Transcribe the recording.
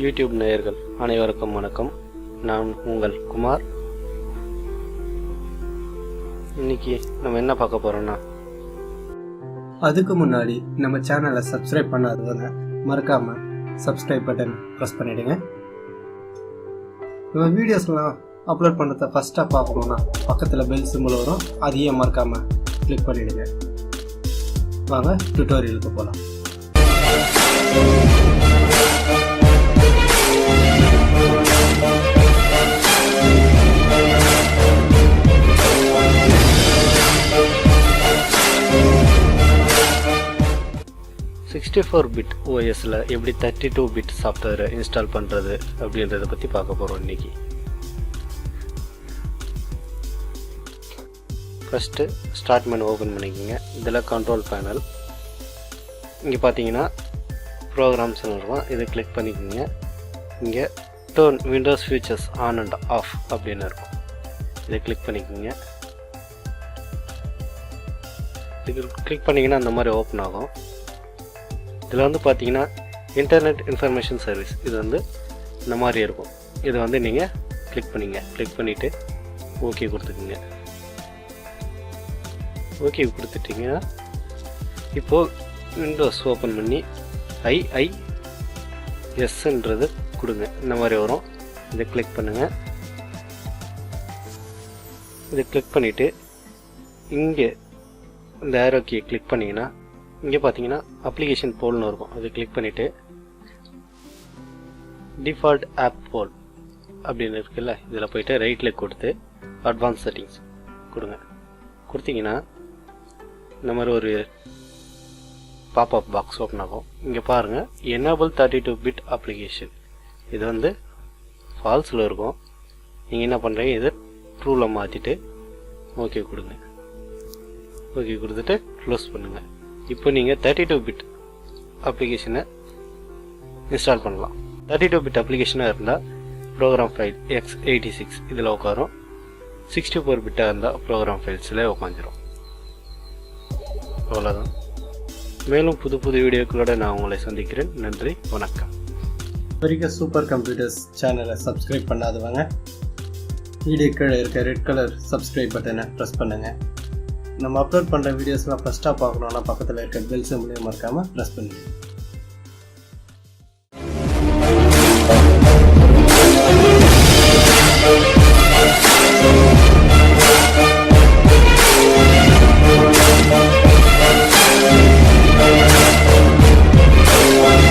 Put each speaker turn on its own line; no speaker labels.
YouTube நேயர்கள் அனைவருக்கும் வணக்கம். நான் உங்கள் குமார். இன்னைக்கு நம்ம என்ன பார்க்க போறோம்னா?
அதுக்கு முன்னாடி நம்ம சேனலை சப்ஸ்கிரைப் பண்ணாதவங்க மறக்காம சப்ஸ்கிரைப் பட்டன் ப்ரெஸ் பண்ணிடுங்க. நம்ம வீடியோஸ்லாம் அப்லோட் பண்ணுறத ஃபஸ்ட்டாக பார்க்கணுன்னா பக்கத்தில் பெல் சிம்பிள் வரும். அதையும் மறக்காமல் கிளிக் பண்ணிவிடுங்க வாங்க டுட்டோரியலுக்கு போகலாம்
சிக்ஸ்டி ஃபோர் பிட் ஓஎஸில் எப்படி தேர்ட்டி டூ பிட் சாஃப்ட்வேரை இன்ஸ்டால் பண்ணுறது அப்படின்றத பற்றி பார்க்க போகிறோம் இன்றைக்கி ஃபஸ்ட்டு ஸ்டார்ட் மெனு ஓப்பன் பண்ணிக்கோங்க. இதில் கண்ட்ரோல் பேனல் இங்கே பார்த்தீங்கன்னா ப்ரோக்ராம்ஸ்னு இருக்கும். இதை கிளிக் பண்ணிக்கோங்க. இங்கே turn Windows features on and off அப்படின்னு இருக்கும். இதை கிளிக் பண்ணிக்கோங்க. இது கிளிக் பண்ணிங்கன்னா அந்த மாதிரி ஓப்பன் ஆகும். இதில் வந்து பார்த்தீங்கன்னா இன்டர்நெட் இன்ஃபர்மேஷன் சர்வீஸ் இது வந்து இந்த மாதிரி இருக்கும். இதை வந்து நீங்கள் கிளிக் பண்ணிங்க. கிளிக் பண்ணிவிட்டு ஓகே கொடுத்துக்குங்க. ஓகே கொடுத்துட்டிங்கன்னா இப்போது விண்டோஸ் ஓப்பன் பண்ணி ஐஐ எஸ்ன்றது கொடுங்க. இந்த மாதிரி வரும். இதை கிளிக் பண்ணுங்கள் இதை கிளிக் பண்ணிவிட்டு இங்கே இந்த ஆரோக்கியை கிளிக் பண்ணிங்கன்னா இங்கே பார்த்தீங்கன்னா அப்ளிகேஷன் போல்னு இருக்கும். அதை கிளிக் பண்ணிவிட்டு டிஃபால்ட் ஆப் போல் அப்படின்னு இருக்குல்ல இதில் போயிட்டு ரைட்டில் கொடுத்து அட்வான்ஸ் செட்டிங்ஸ் கொடுங்க. கொடுத்தீங்கன்னா இந்த மாதிரி ஒரு பாப்அப் பாக்ஸ் ஓப்பன் ஆகும். இங்கே பாருங்கள் enable thirty two bit application இது வந்து ஃபால்ஸில் இருக்கும். நீங்கள் என்ன பண்ணுறீங்க இதை ட்ரூவில் மாற்றிட்டு ஓகே கொடுங்க. ஓகே கொடுத்துட்டு க்ளோஸ் பண்ணுங்கள் இப்போ நீங்கள் தேர்ட்டி டூ பிட் அப்ளிகேஷனை இன்ஸ்டால் பண்ணலாம். தேர்ட்டி டூ பிட் அப்ளிகேஷனாக இருந்தால் program file X eighty six இதில் உட்காரும். சிக்ஸ்டி ஃபோர் பிட்டாக இருந்தால் ப்ரோக்ராம் ஃபைல்ஸில் உட்காந்துரும். அவ்வளோதான் மேலும் புது புது வீடியோக்களோட நான் உங்களை சந்திக்கிறேன். நன்றி வணக்கம்.
வரைக்கும் சூப்பர் கம்ப்யூட்டர்ஸ் சேனலை சப்ஸ்கிரைப் பண்ணாதவங்க வீடியோ கீழே இருக்க ரெட் கலர் சப்ஸ்கிரைப் பட்டனை ப்ரெஸ் பண்ணுங்கள் நம்ம அப்லோட் பண்ணுற வீடியோஸ்லாம் ஃபஸ்ட்டாக பார்க்கணுன்னா பக்கத்தில் இருக்க பெல் சிம்பிளையும் மறக்காமல் ப்ரெஸ் பண்ணிடுங்க